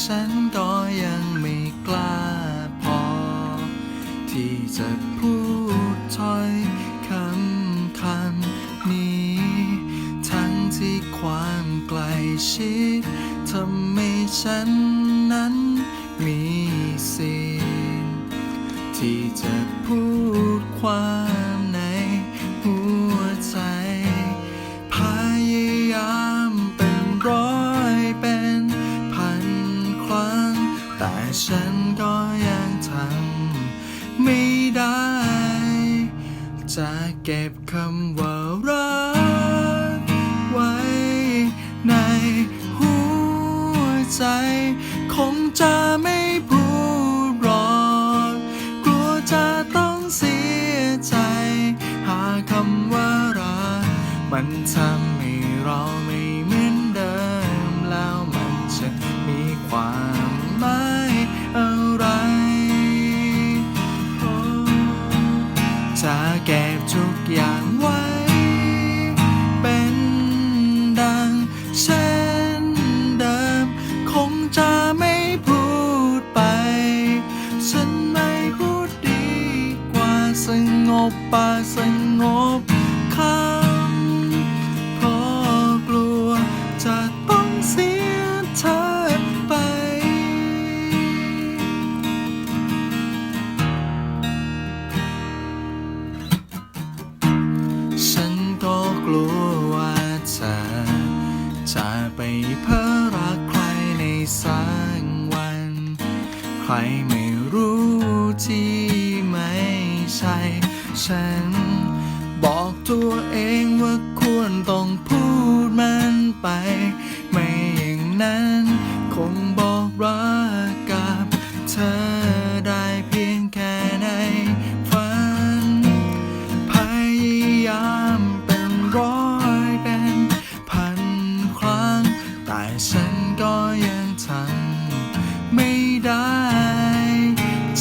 ฉันก็ยังไม่กล้าพอ ที่จะพูดถ้อยคำคำนี้ ทั้งที่ความใกล้ชิดทำให้ฉันนั้น เก็บคำว่ารักไว้ในหัวใจ คงจะไม่พูดหรอกกลัวจะต้องเสียใจ หาคำว่ารักมันทำ จะเก็บทุกอย่างไว้ เป็นดังเช่นเดิม คงจะไม่พูดไป ฉันไม่พูดดีกว่าสงบป่าสงบ ใครไม่รู้ที่ไม่ใช่ ฉัน บอกตัวเองว่าควรต้องพูดมันไป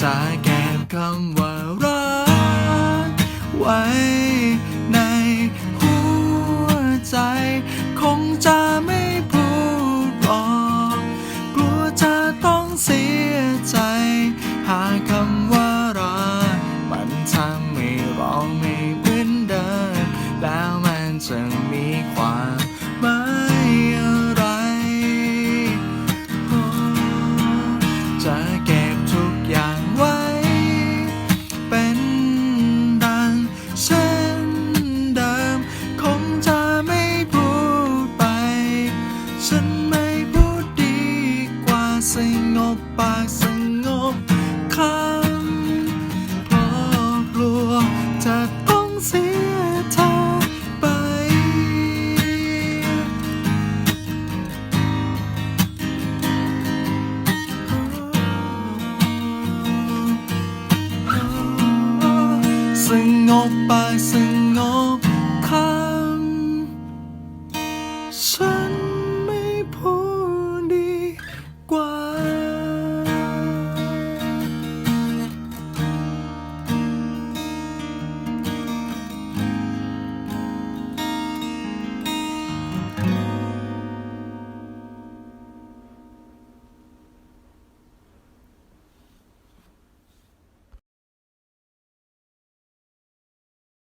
จะแก็บคำว่ารักไว้ในหัวใจ คงจะไม่ ฉันไม่พูดดีกว่าสงบปากสงบคำเพราะกลัวจะต้องเสียเธอไป สงบปากสงบ